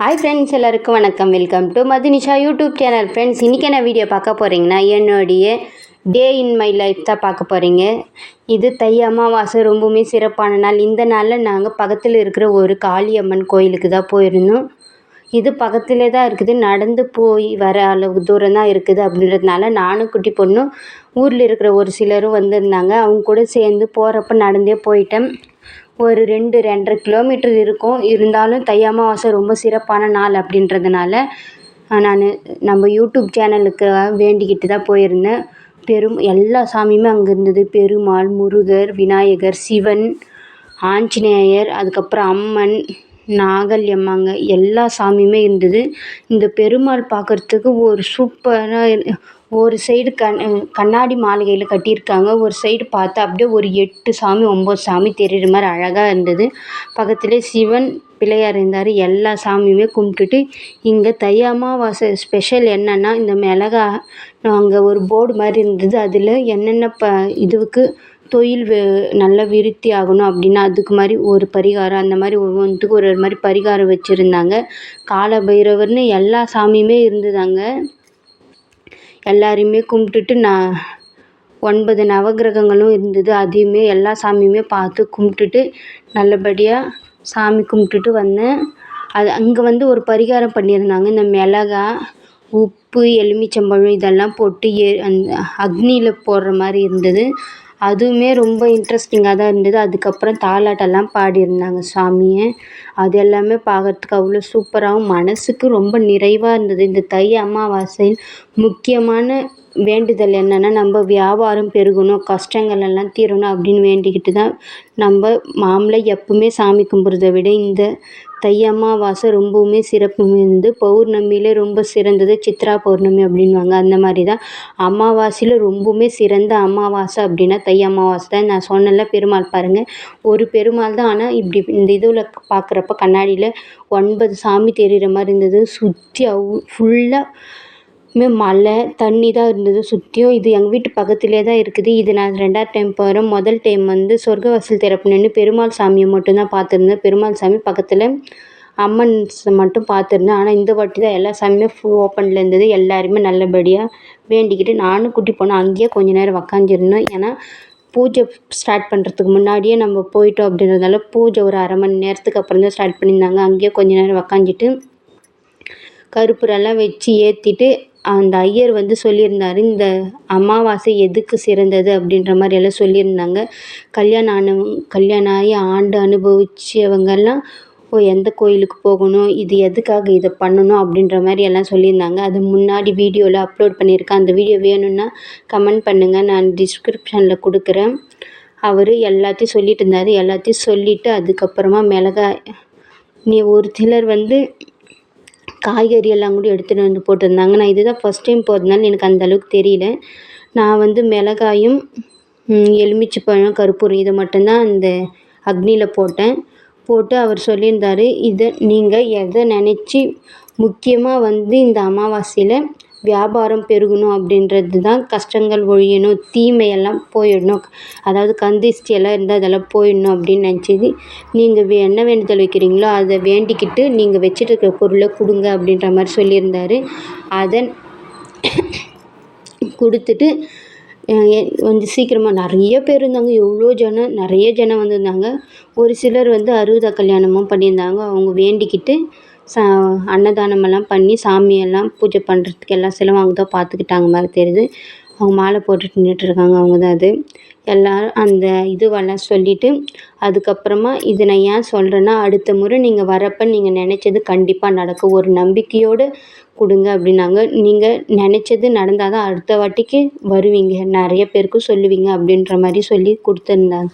Hi friends எல்லாருக்கும் வணக்கம். Welcome to Madhunisha YouTube channel friends இன்றைக்கி என்ன வீடியோ பார்க்க போகிறீங்கன்னா என்னுடைய டே இன் மை லைஃப் தான் பார்க்க போகிறீங்க இது தை அமாவாசை ரொம்பவுமே சிறப்பான நாள். இந்த நாளில் நாங்கள் பக்கத்தில் இருக்கிற ஒரு காளியம்மன் கோயிலுக்கு தான் போயிருந்தோம். இது பக்கத்திலே தான் இருக்குது. நடந்து போய் வர அளவு தூரம் தான் இருக்குது அப்படின்றதுனால நானும் குட்டி பொண்ணும் ஊரில் இருக்கிற ஒரு சிலரும் வந்திருந்தாங்க. அவங்க கூட சேர்ந்து போகிறப்ப நடந்தே போயிட்டேன். ஒரு ரெண்டு ரெண்டரை கிலோமீட்டர் இருக்கும். இருந்தாலும் தை அமாவாசை ரொம்ப சிறப்பான நாள் அப்படின்றதுனால நான் நம்ம யூடியூப் சேனலுக்கு வேண்டிக்கிட்டு தான் போயிருந்தேன். பெரும் எல்லா சாமியுமே அங்கே இருந்தது. பெருமாள் முருகர் விநாயகர் சிவன் ஆஞ்சநேயர் அதுக்கப்புறம் அம்மன் நாகல்யம்மாங்க எல்லா சாமியுமே இருந்தது. இந்த பெருமாள் பார்க்குறதுக்கு ஒரு சூப்பராக ஒரு சைடு கண் கண்ணாடி மாளிகையில் கட்டியிருக்காங்க. ஒரு சைடு பார்த்தா அப்படியே ஒரு எட்டு சாமி ஒம்பது சாமி தெரியுற மாதிரி அழகாக இருந்தது. பக்கத்துலேயே சிவன் பிள்ளையார் இருந்தார். எல்லா சாமியுமே கும்பிட்டுட்டு இங்கே தை அமாவாசை ஸ்பெஷல் என்னென்னா இந்த மிளகா அங்கே ஒரு போர்டு மாதிரி இருந்தது. அதில் என்னென்ன ப இதுவுக்கு தொழில் நல்லா விருத்தி ஆகணும் அப்படின்னா அதுக்கு மாதிரி ஒரு பரிகாரம் அந்த மாதிரி ஒவ்வொன்றுத்துக்கும் ஒரு ஒரு மாதிரி பரிகாரம் வச்சுருந்தாங்க. கால பைரவர்னு எல்லா சாமியுமே இருந்தது அங்கே. எல்லாரையுமே கும்பிட்டுட்டு நான் ஒன்பது நவகிரகங்களும் இருந்தது. அதையுமே எல்லா சாமியுமே பார்த்து கும்பிட்டுட்டு நல்லபடியாக சாமி கும்பிட்டுட்டு வந்தேன். அது அங்கே வந்து ஒரு பரிகாரம் பண்ணியிருந்தாங்க. இந்த மிளகா உப்பு எலுமிச்சம்பழம் இதெல்லாம் போட்டு எ அந் அக்னியில் போடுற மாதிரி இருந்தது. அதுவுமே ரொம்ப இன்ட்ரெஸ்டிங்காக தான் இருந்தது. அதுக்கப்புறம் தாலாட்டெல்லாம் பாடியிருந்தாங்க சாமியை. அது எல்லாமே பார்க்கறதுக்கு அவ்வளோ சூப்பராகவும் மனதுக்கு ரொம்ப நிறைவாக இருந்தது. இந்த தை அமாவாசையில் முக்கியமான வேண்டுதல் என்னென்னா நம்ம வியாபாரம் பெருகணும் கஷ்டங்கள் எல்லாம் தீரணும் அப்படின்னு வேண்டிக்கிட்டு தான் நம்ம மாமலை எப்பவுமே சாமி கும்பிட்றத விட இந்த தை அமாவாசை ரொம்பவுமே சிறப்பு மிகுந்தது. பௌர்ணமியிலே ரொம்ப சிறந்தது சித்ரா பௌர்ணமி அப்படின்வாங்க அந்த மாதிரி தான் அமாவாசையில் ரொம்பவுமே சிறந்த அமாவாசை அப்படின்னா தை அமாவாசை தான். நான் சொன்னேன்ல பெருமாள் பாருங்கள் ஒரு பெருமாள் தான். ஆனால் இப்படி இந்த இதில் பார்க்குறப்ப கண்ணாடியில் ஒன்பது சாமி தெரிகிற மாதிரி இருந்தது. சுற்றி அவ் ஃபுல்லாக மலை தண்ணி தான் இருந்தது சுற்றியும். இது எங்கள் வீட்டு பக்கத்துலேயே தான் இருக்குது. இது நான் ரெண்டாவது டைம் போகிறேன் முதல் டைம் வந்து சொர்க்கவாசல் திறப்பு நின்று பெருமாள் சாமியை மட்டும்தான் பார்த்துருந்தேன். பெருமாள் சாமி பக்கத்தில் அம்மன் மட்டும் பார்த்துருந்தேன். ஆனால் இந்த வாட்டி தான் எல்லா சாமியுமே ஃபுல் ஓப்பனில் இருந்தது. எல்லாருமே நல்லபடியாக வேண்டிக்கிட்டு நானும் குட்டி போனேன். அங்கேயே கொஞ்ச நேரம் உக்காந்துருந்தோம். ஏன்னா பூஜை ஸ்டார்ட் பண்ணுறதுக்கு முன்னாடியே நம்ம போயிட்டோம் அப்படின்றதால பூஜை ஒரு அரை மணி நேரத்துக்கு அப்புறம் தான் ஸ்டார்ட் பண்ணியிருந்தாங்க. அங்கேயே கொஞ்ச நேரம் உக்காந்துட்டு கருப்பூரெல்லாம் வச்சு ஏற்றிட்டு அந்த ஐயர் வந்து சொல்லியிருந்தார் இந்த அமாவாசை எதுக்கு சிறந்தது? அப்படின்ற மாதிரி எல்லாம் சொல்லியிருந்தாங்க. கல்யாணம் ஆனவங்க கல்யாணம் ஆகி ஆண்டு அனுபவிச்சவங்கெல்லாம் ஓ எந்த கோயிலுக்கு போகணும்? இது எதுக்காக இதை பண்ணணும்? அப்படின்ற மாதிரி எல்லாம் சொல்லியிருந்தாங்க. அது முன்னாடி வீடியோவில் அப்லோட் பண்ணியிருக்கேன். அந்த வீடியோ வேணும்னா கமெண்ட் பண்ணுங்கள் நான் டிஸ்கிரிப்ஷனில் கொடுக்குறேன். அவர் எல்லாத்தையும் சொல்லிட்டு இருந்தார். எல்லாத்தையும் சொல்லிவிட்டு அதுக்கப்புறமா மிளகாய் நீ ஒரு சிலர் வந்து காய்கறி எல்லாம் கூட எடுத்துகிட்டு வந்து போட்டிருந்தாங்க. நான் இதுதான் ஃபஸ்ட் டைம் போகிறதுனால எனக்கு அந்த அளவுக்கு தெரியல. நான் வந்து மிளகாயும் எலுமிச்சைப்பழம் கற்பூரம் இதை மட்டும்தான் அந்த அக்னியில் போட்டேன். போட்டு அவர் சொல்லியிருந்தார் இதை நீங்கள் எதை நினச்சி முக்கியமாக வந்து இந்த அமாவாசையில் வியாபாரம் பெருகணும் அப்படின்றது தான் கஷ்டங்கள் ஒழியணும் தீமையெல்லாம் போயிடணும். அதாவது கந்திஷ்டி எல்லாம் இருந்தால் அதெல்லாம் போயிடணும் அப்படின்னு நினச்சது. நீங்கள் வே என்ன வேண்டுதல் வைக்கிறீங்களோ அதை வேண்டிக்கிட்டு நீங்கள் வச்சுட்டு இருக்கிற பொருளை கொடுங்க அப்படின்ற மாதிரி சொல்லியிருந்தார். அதை கொடுத்துட்டு கொஞ்சம் சீக்கிரமாக நிறைய பேர் இருந்தாங்க. எவ்வளோ ஜனம் நிறைய ஜனம் வந்திருந்தாங்க. ஒரு சிலர் வந்து அறுபதா கல்யாணமும் பண்ணியிருந்தாங்க. அவங்க வேண்டிக்கிட்டு சா அன்னதானமெல்லாம் பண்ணி சாமியெல்லாம் பூஜை பண்ணுறதுக்கு எல்லாம் செலவும் அவங்க தான் பார்த்துக்கிட்டாங்க மாதிரி தெரியுது. அவங்க மாலை போட்டுட்டு நின்றுட்ருக்காங்க அவங்க தான் அது. எல்லோரும் அந்த இதுவெல்லாம் சொல்லிவிட்டு அதுக்கப்புறமா இது நான் ஏன் சொல்கிறேன்னா அடுத்த முறை நீங்கள் வரப்போ நீங்கள் நினச்சது கண்டிப்பாக நடக்கும். ஒரு நம்பிக்கையோடு கொடுங்க அப்படின்னாங்க. நீங்கள் நினச்சது நடந்தால் தான் அடுத்த வாட்டிக்கு வருவீங்க. நிறைய பேருக்கு சொல்லுவீங்க அப்படின்ற மாதிரி சொல்லி கொடுத்துருந்தாங்க.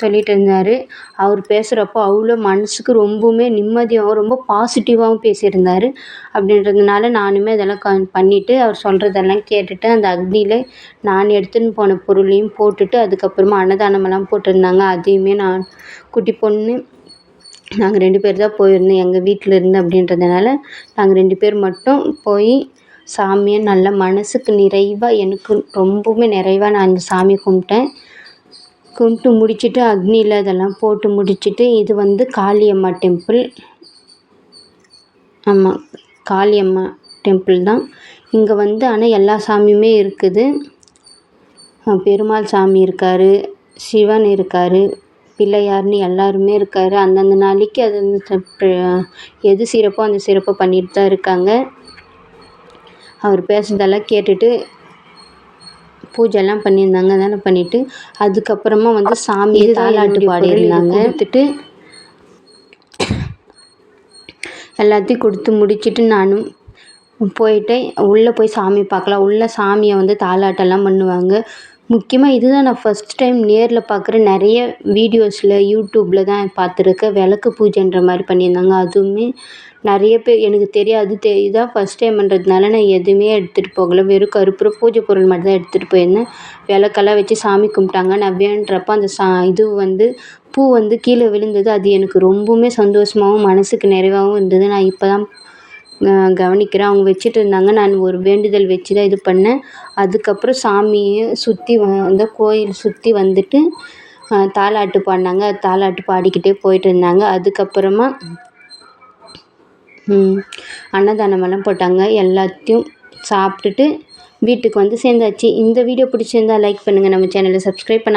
சொல்லிட்டு இருந்தார். அவர் பேசுகிறப்போ அவ்வளோ மனதுக்கு ரொம்பவுமே நிம்மதியாகவும் ரொம்ப பாசிட்டிவாகவும் பேசியிருந்தார். அப்படின்றதுனால நானுமே அதெல்லாம் க பண்ணிவிட்டு அவர் சொல்கிறதெல்லாம் கேட்டுட்டு அந்த அக்னியில் நான் எடுத்துன்னு போன பொருளையும் போட்டுட்டு அதுக்கப்புறமா அன்னதானமெல்லாம் போட்டிருந்தாங்க. அதையுமே நான் குட்டி பொண்ணு நாங்கள் ரெண்டு பேர் தான் போயிருந்தோம். எங்கள் வீட்டில் இருந்து அப்படின்றதுனால நாங்கள் ரெண்டு பேர் மட்டும் போய் சாமியை நல்லா மனதுக்கு நிறைவாக எனக்கு ரொம்பவுமே நிறைவாக நான் அந்த சாமி கும்பிட்டேன். கும்பிட்டு முடிச்சுட்டு அக்னியில் அதெல்லாம் போட்டு முடிச்சுட்டு இது வந்து காளியம்மா டெம்பிள். ஆமாம் காளியம்மா டெம்பிள் தான். இங்கே வந்து ஆனால் எல்லா சாமியுமே இருக்குது. பெருமாள் சாமி இருக்கார் சிவன் இருக்கார். பிள்ளையார்னு எல்லாருமே இருக்கார். அந்தந்த நாளைக்கு அது எது சிறப்போ அந்த சிறப்பை பண்ணிட்டு தான் இருக்காங்க. அவர் பேசுறதெல்லாம் கேட்டுட்டு பூஜைலாம் பண்ணியிருந்தாங்க. அதெல்லாம் பண்ணிவிட்டு அதுக்கப்புறமா வந்து சாமி தாலாட்டு பாடியிருந்தாங்க. கொடுத்துட்டு எல்லாத்தையும் கொடுத்து முடிச்சிட்டு நானும் போயிட்டேன். உள்ளே போய் சாமி பார்க்கலாம். உள்ளே சாமியை வந்து தாலாட்டெல்லாம் பண்ணுவாங்க. முக்கியமாக இதுதான் நான் ஃபஸ்ட் டைம் நேரில் பார்க்குற நிறைய வீடியோஸில் யூடியூப்பில் தான் பார்த்துருக்கேன். விளக்கு பூஜைன்ற மாதிரி பண்ணியிருந்தாங்க. அதுவுமே நிறைய பேர் எனக்கு தெரியாது தெ இதான் ஃபஸ்ட் டைம்ன்றதுனால நான் எதுவுமே எடுத்துகிட்டு போகலை. வெறும் கற்பூர பூஜை பொருள் மட்டும் தான் எடுத்துகிட்டு போயிருந்தேன். விளக்கெல்லாம் வச்சு சாமி கும்பிட்டாங்க. நான் வேண்டுறப்ப அந்த சா இது வந்து பூ வந்து கீழே விழுந்தது. அது எனக்கு ரொம்பவுமே சந்தோஷமாகவும் மனசுக்கு நிறைவாகவும் இருந்தது. நான் இப்போ தான் கவனிக்கிறேன். அவங்க வச்சுட்டு இருந்தாங்க. நான் ஒரு வேண்டுதல் வச்சு தான் இது பண்ணேன். அதுக்கப்புறம் சாமியை சுற்றி அந்த கோயில் சுற்றி வந்துட்டு தாலாட்டு பாடினாங்க. தாலாட்டு பாடிக்கிட்டே போயிட்டு இருந்தாங்க. அதுக்கப்புறமா அன்னதானமெல்லாம் போட்டாங்க. எல்லாத்தையும் சாப்பிட்டுட்டு வீட்டுக்கு வந்து சேர்ந்தாச்சு. இந்த வீடியோ பிடிச்சிருந்தா லைக் பண்ணுங்கள் நம்ம சேனலை சப்ஸ்கிரைப் பண்ண